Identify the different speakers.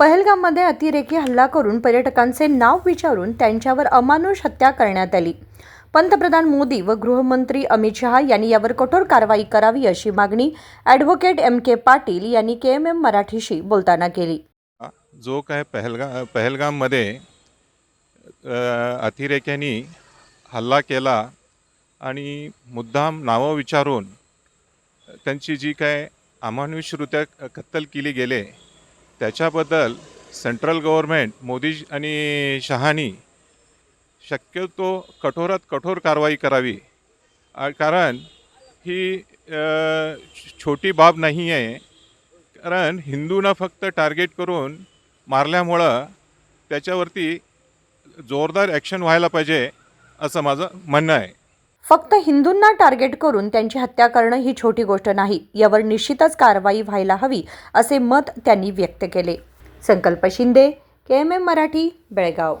Speaker 1: पहलगाममध्ये अतिरेकी हल्ला करून पर्यटकांचे नाव विचारून त्यांच्यावर अमानुष हत्या करण्यात आली. पंतप्रधान मोदी व गृहमंत्री अमित शहा यांनी यावर कठोर कारवाई करावी अशी मागणी ॲडव्होकेट एम के पाटील यांनी के एम एम मराठीशी बोलताना केली.
Speaker 2: जो काय पहलगा पहलगाममध्ये अतिरेक्यांनी हल्ला केला आणि मुद्दाम नावं विचारून त्यांची जी काय अमानुषरित्या कत्तल केली गेले त्याच्याबद्दल सेंट्रल गव्हर्मेंट मोदी आणि शहानी शक्यतो कठोरात कठोर कारवाई करावी. कारण ही छोटी बाब नाही आहे. कारण हिंदूंना फक्त टार्गेट करून मारल्यामुळं त्याच्यावरती जोरदार ॲक्शन व्हायला पाहिजे असं माझं म्हणणं आहे.
Speaker 1: फक्त हिंदूंना टार्गेट करून त्यांची हत्या करणं ही छोटी गोष्ट नाही. यावर निश्चितच कारवाई व्हायला हवी असे मत त्यांनी व्यक्त केले. Sankalp Shinde K M M Marathi Belgaum.